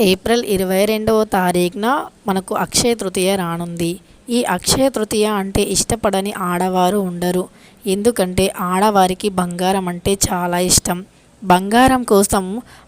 April ఇరవై రెండవ తారీఖున మనకు అక్షయ తృతీయ రానుంది. ఈ అక్షయ తృతీయ అంటే ఇష్టపడని ఆడవారు ఉండరు. ఎందుకంటే ఆడవారికి బంగారం అంటే చాలా ఇష్టం. బంగారం కోసం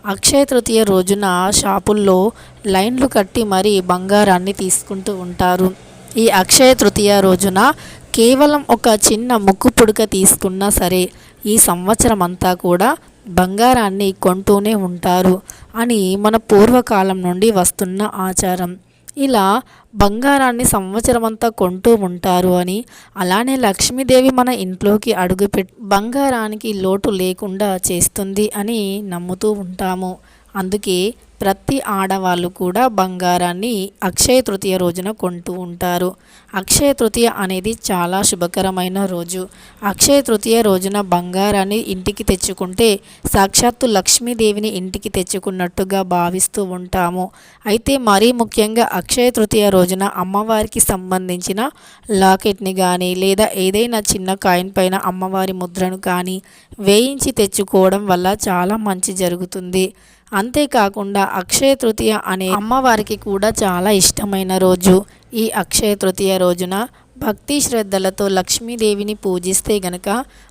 అక్షయ తృతీయ రోజున షాపుల్లో లైన్లు కట్టి మరీ బంగారాన్ని తీసుకుంటూ ఉంటారు. ఈ అక్షయ తృతీయ రోజున కేవలం ఒక చిన్న ముక్కు పుడక తీసుకున్నా సరే ఈ సంవత్సరం అంతా కూడా బంగారాన్ని కొంటూనే ఉంటారు అని మన పూర్వకాలం నుండి వస్తున్న ఆచారం. ఇలా బంగారాన్ని సంవత్సరం అంతా కొంటూ ఉంటారు అని అలానే లక్ష్మీదేవి మన ఇంట్లోకి అడుగుపెట్ బంగారానికి లోటు లేకుండా చేస్తుంది అని నమ్ముతూ ఉంటాము. అందుకే ప్రతి ఆడవాళ్ళు కూడా బంగారాన్ని అక్షయ తృతీయ రోజున కొంటూ ఉంటారు. అక్షయ తృతీయ అనేది చాలా శుభకరమైన రోజు. అక్షయ తృతీయ రోజున బంగారాన్ని ఇంటికి తెచ్చుకుంటే సాక్షాత్తు లక్ష్మీదేవిని ఇంటికి తెచ్చుకున్నట్టుగా భావిస్తూ ఉంటాము. అయితే మరీ ముఖ్యంగా అక్షయ తృతీయ రోజున అమ్మవారికి సంబంధించిన లాకెట్ని కానీ లేదా ఏదైనా చిన్న కాయిన్ పైన అమ్మవారి ముద్రను కానీ వేయించి తెచ్చుకోవడం వల్ల చాలా మంచి జరుగుతుంది. అంతేకాకుండా అక్షయ తృతీయ అనే అమ్మవారికి కూడా చాలా ఇష్టమైన రోజు. ఈ అక్షయ తృతీయ రోజున భక్తి శ్రద్ధలతో లక్ష్మీదేవిని పూజిస్తే గనక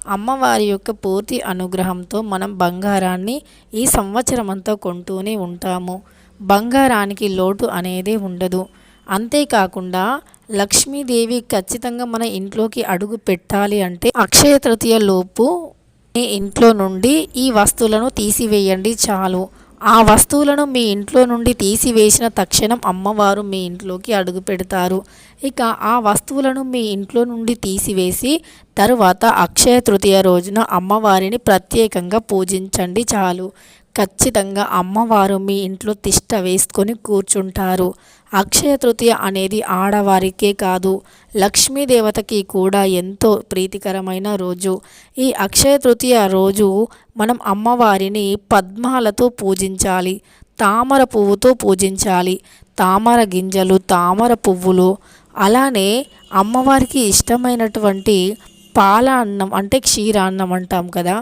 అమ్మవారి యొక్క పూర్తి అనుగ్రహంతో మనం బంగారాన్ని ఈ సంవత్సరం అంతా కొంటూనే ఉంటాము. బంగారానికి లోటు అనేది ఉండదు. అంతేకాకుండా లక్ష్మీదేవి ఖచ్చితంగా మన ఇంట్లోకి అడుగు పెట్టాలి అంటే అక్షయ తృతీయ లోపు ఇంట్లో నుండి ఈ వస్తువులను తీసివేయండి చాలు. ఆ వస్తువులను మీ ఇంట్లో నుండి తీసివేసిన తక్షణం అమ్మవారు మీ ఇంట్లోకి అడుగు పెడతారు. ఇక ఆ వస్తువులను మీ ఇంట్లో నుండి తీసివేసి తరువాత అక్షయ తృతీయ రోజున అమ్మవారిని ప్రత్యేకంగా పూజించండి చాలు. ఖచ్చితంగా అమ్మవారు మీ ఇంట్లో తిష్ట వేసుకొని కూర్చుంటారు. అక్షయ తృతీయ అనేది ఆడవారికే కాదు లక్ష్మీదేవతకి కూడా ఎంతో ప్రీతికరమైన రోజు. ఈ అక్షయ తృతీయ రోజు మనం అమ్మవారిని పద్మాలతో పూజించాలి తామర పువ్వుతో పూజించాలి. తామర గింజలు తామర పువ్వులు అలానే అమ్మవారికి ఇష్టమైనటువంటి పాల అన్నం అంటే క్షీరాన్నం అంటాం కదా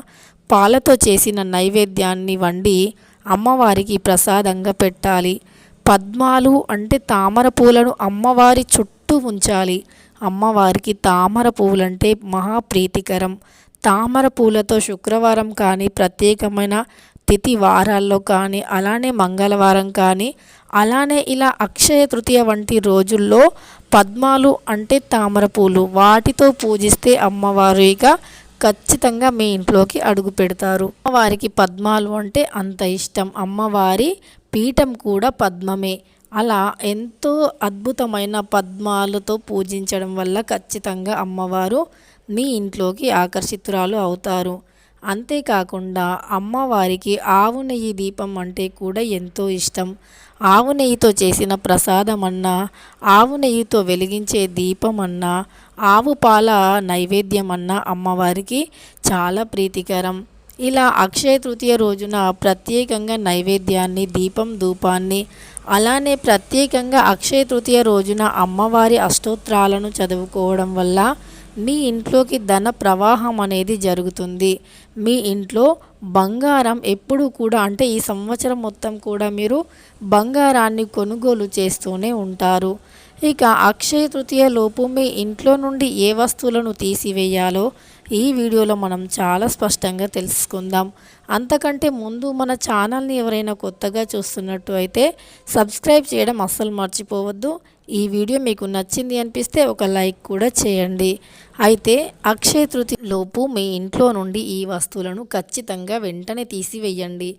పాలతో చేసిన నైవేద్యాన్ని వండి అమ్మవారికి ప్రసాదంగా పెట్టాలి. పద్మాలు అంటే తామర పూలను అమ్మవారి చుట్టూ ఉంచాలి. అమ్మవారికి తామర పువ్వులంటే మహాప్రీతికరం. తామర పూలతో శుక్రవారం కానీ ప్రత్యేకమైన తిథి వారాల్లో కానీ అలానే మంగళవారం కానీ అలానే ఇలా అక్షయ తృతీయ వంటి రోజుల్లో పద్మాలు అంటే తామర పూలు వాటితో పూజిస్తే అమ్మవారిగా ఖచ్చితంగా మీ ఇంట్లోకి అడుగు పెడతారు. అమ్మవారికి పద్మాలు అంటే అంత ఇష్టం. అమ్మవారి పీఠం కూడా పద్మమే. అలా ఎంతో అద్భుతమైన పద్మాలతో పూజించడం వల్ల ఖచ్చితంగా అమ్మవారు మీ ఇంట్లోకి ఆకర్షితురాలు అవుతారు. అంతేకాకుండా అమ్మవారికి ఆవు నెయ్యి దీపం అంటే కూడా ఎంతో ఇష్టం. ఆవు నెయ్యితో చేసిన ప్రసాదం అన్నా ఆవు నెయ్యితో వెలిగించే దీపం అన్నా ఆవు పాల నైవేద్యం అన్నా అమ్మవారికి చాలా ప్రీతికరం. ఇలా అక్షయ తృతీయ రోజున ప్రత్యేకంగా నైవేద్యాన్ని దీపం ధూపాన్ని అలానే ప్రత్యేకంగా అక్షయ తృతీయ రోజున అమ్మవారి అష్టోత్రాలను చదువుకోవడం వల్ల మీ ఇంట్లోకి ధన ప్రవాహం అనేది జరుగుతుంది. మీ ఇంట్లో బంగారం ఎప్పుడు కూడా అంటే ఈ సంవత్సరం మొత్తం కూడా మీరు బంగారాన్ని కొనుగోలు చేస్తూనే ఉంటారు. ఇక అక్షయ తృతీయ లోపు మీ ఇంట్లో నుండి ఏ వస్తువులను తీసివేయాలో ఈ వీడియోలో మనం చాలా స్పష్టంగా తెలుసుకుందాం. అంతకంటే ముందు మన ఛానల్ని ఎవరైనా కొత్తగా చూస్తున్నట్టు అయితే సబ్స్క్రైబ్ చేయడం అస్సలు మర్చిపోవద్దు. ఈ వీడియో మీకు నచ్చింది అనిపిస్తే ఒక లైక్ కూడా చేయండి. అయితే అక్షయ తృతి లోపు మీ ఇంట్లో నుండి ఈ వస్తువులను ఖచ్చితంగా వెంటనే తీసివేయండి.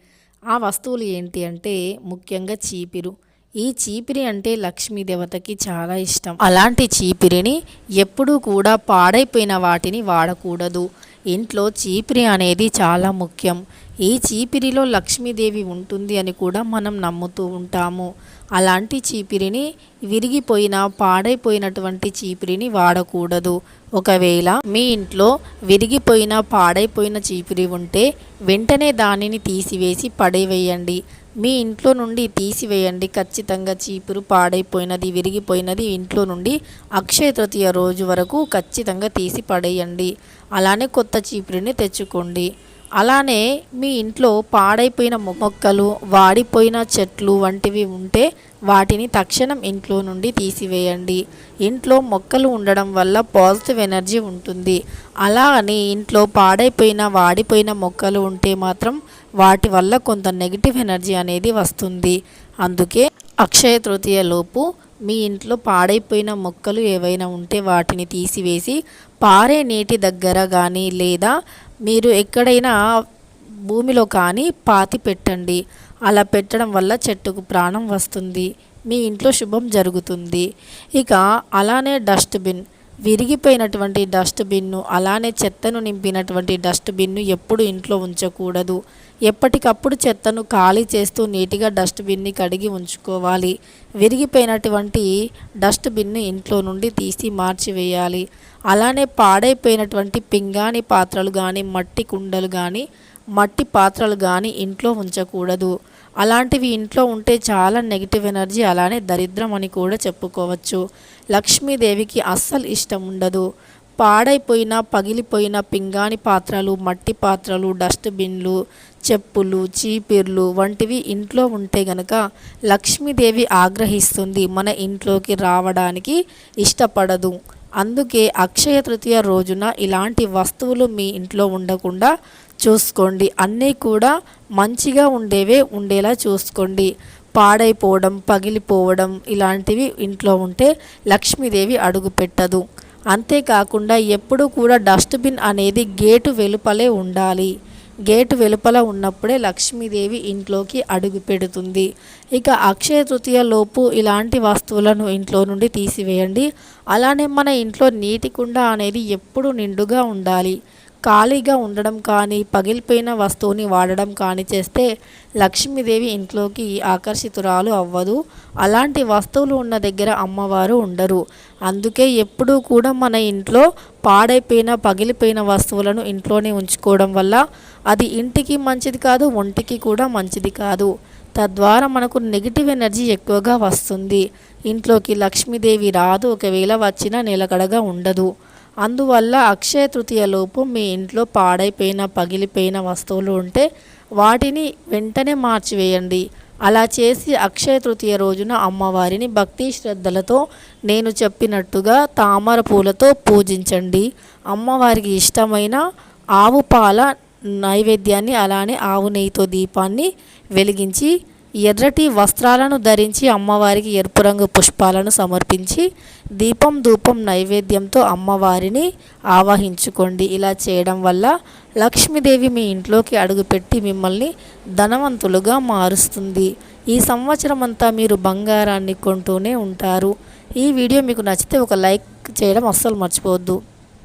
ఆ వస్తువులు ఏంటి అంటే ముఖ్యంగా చీపిరు. ఈ చీపిరి అంటే లక్ష్మీ దేవతకి చాలా ఇష్టం. అలాంటి చీపిరిని ఎప్పుడూ కూడా పాడైపోయిన వాటిని వాడకూడదు. ఇంట్లో చీపిరి అనేది చాలా ముఖ్యం. ఈ చీపిరిలో లక్ష్మీదేవి ఉంటుంది అని కూడా మనం నమ్ముతూ ఉంటాము. అలాంటి చీపిరిని విరిగిపోయిన పాడైపోయినటువంటి చీపిరిని వాడకూడదు. ఒకవేళ మీ ఇంట్లో విరిగిపోయిన పాడైపోయిన చీపిరి ఉంటే వెంటనే దానిని తీసివేసి పడేవేయండి. మీ ఇంట్లో నుండి తీసివేయండి. ఖచ్చితంగా చీపురు పాడైపోయినది విరిగిపోయినది ఇంట్లో నుండి అక్షయ తృతీయ రోజు వరకు ఖచ్చితంగా తీసి పడేయండి. అలానే కొత్త చీపురుని తెచ్చుకోండి. అలానే మీ ఇంట్లో పాడైపోయిన మొక్కలు వాడిపోయిన చెట్లు వంటివి ఉంటే వాటిని తక్షణం ఇంట్లో నుండి తీసివేయండి. ఇంట్లో మొక్కలు ఉండడం వల్ల పాజిటివ్ ఎనర్జీ ఉంటుంది. అలా అని ఇంట్లో పాడైపోయిన వాడిపోయిన మొక్కలు ఉంటే మాత్రం వాటి వల్ల కొంత నెగిటివ్ ఎనర్జీ అనేది వస్తుంది. అందుకే అక్షయ తృతీయ లోపు మీ ఇంట్లో పాడైపోయిన మొక్కలు ఏవైనా ఉంటే వాటిని తీసివేసి పారే నీటి దగ్గర కానీ లేదా మీరు ఎక్కడైనా భూమిలో కానీ పాతి పెట్టండి. అలా పెట్టడం వల్ల చెట్టుకు ప్రాణం వస్తుంది. మీ ఇంట్లో శుభం జరుగుతుంది. ఇక అలానే డస్ట్బిన్ విరిగిపోయినటువంటి డస్ట్బిన్ను అలానే చెత్తను నింపినటువంటి డస్ట్బిన్ను ఎప్పుడు ఇంట్లో ఉంచకూడదు. ఎప్పటికప్పుడు చెత్తను ఖాళీ చేస్తూ నీట్గా డస్ట్బిన్ని కడిగి ఉంచుకోవాలి. విరిగిపోయినటువంటి డస్ట్బిన్ను ఇంట్లో నుండి తీసి మార్చివేయాలి. అలానే పాడైపోయినటువంటి పింగాణి పాత్రలు కానీ మట్టి కుండలు కానీ మట్టి పాత్రలు కానీ ఇంట్లో ఉంచకూడదు. అలాంటివి ఇంట్లో ఉంటే చాలా నెగిటివ్ ఎనర్జీ అలానే దరిద్రం అని కూడా చెప్పుకోవచ్చు. లక్ష్మీదేవికి అస్సలు ఇష్టం ఉండదు. పాడైపోయిన పగిలిపోయిన పింగాణి పాత్రలు మట్టి పాత్రలు డస్ట్బిన్లు చెప్పులు చీపిర్లు వంటివి ఇంట్లో ఉంటే గనక లక్ష్మీదేవి ఆగ్రహిస్తుంది మన ఇంట్లోకి రావడానికి ఇష్టపడదు. అందుకే అక్షయ తృతీయ రోజున ఇలాంటి వస్తువులు మీ ఇంట్లో ఉండకుండా చూసుకోండి. అన్నీ కూడా మంచిగా ఉండేవే ఉండేలా చూసుకోండి. పాడైపోవడం పగిలిపోవడం ఇలాంటివి ఇంట్లో ఉంటే లక్ష్మీదేవి అడుగు పెట్టదు. అంతేకాకుండా ఎప్పుడూ కూడా డస్ట్బిన్ అనేది గేటు వెలుపలే ఉండాలి. గేటు వెలుపల ఉన్నప్పుడే లక్ష్మీదేవి ఇంట్లోకి అడుగు పెడుతుంది. ఇక అక్షయ తృతీయ లోపు ఇలాంటి వస్తువులను ఇంట్లో నుండి తీసివేయండి. అలానే మన ఇంట్లో నీటి కుండ అనేది ఎప్పుడు నిండుగా ఉండాలి. ఖాళీగా ఉండడం కానీ పగిలిపోయిన వస్తువుని వాడడం కానీ చేస్తే లక్ష్మీదేవి ఇంట్లోకి ఆకర్షితురాలు అవ్వదు. అలాంటి వస్తువులు ఉన్న దగ్గర అమ్మవారు ఉండరు. అందుకే ఎప్పుడూ కూడా మన ఇంట్లో పాడైపోయిన పగిలిపోయిన వస్తువులను ఇంట్లోనే ఉంచుకోవడం వల్ల అది ఇంటికి మంచిది కాదు ఒంటికి కూడా మంచిది కాదు. తద్వారా మనకు నెగిటివ్ ఎనర్జీ ఎక్కువగా వస్తుంది. ఇంట్లోకి లక్ష్మీదేవి రాదు. ఒకవేళ వచ్చినా నిలకడగా ఉండదు. అందువల్ల అక్షయ తృతీయలోపు మీ ఇంట్లో పాడైపోయిన పగిలిపోయిన వస్తువులు ఉంటే వాటిని వెంటనే మార్చివేయండి. అలా చేసి అక్షయ తృతీయ రోజున అమ్మవారిని భక్తి శ్రద్ధలతో నేను చెప్పినట్టుగా తామర పూలతో పూజించండి. అమ్మవారికి ఇష్టమైన ఆవు పాల నైవేద్యాన్ని అలానే ఆవు నెయ్యితో దీపాన్ని వెలిగించి ఎర్రటి వస్త్రాలను ధరించి అమ్మవారికి ఎరుపు రంగు పుష్పాలను సమర్పించి దీపం ధూపం నైవేద్యంతో అమ్మవారిని ఆవాహించుకోండి. ఇలా చేయడం వల్ల లక్ష్మీదేవి మీ ఇంట్లోకి అడుగుపెట్టి మిమ్మల్ని ధనవంతులుగా మారుస్తుంది. ఈ సంవత్సరం అంతా మీరు బంగారాన్ని కొంటూనే ఉంటారు. ఈ వీడియో మీకు నచ్చితే ఒక లైక్ చేయడం అస్సలు మర్చిపోవద్దు.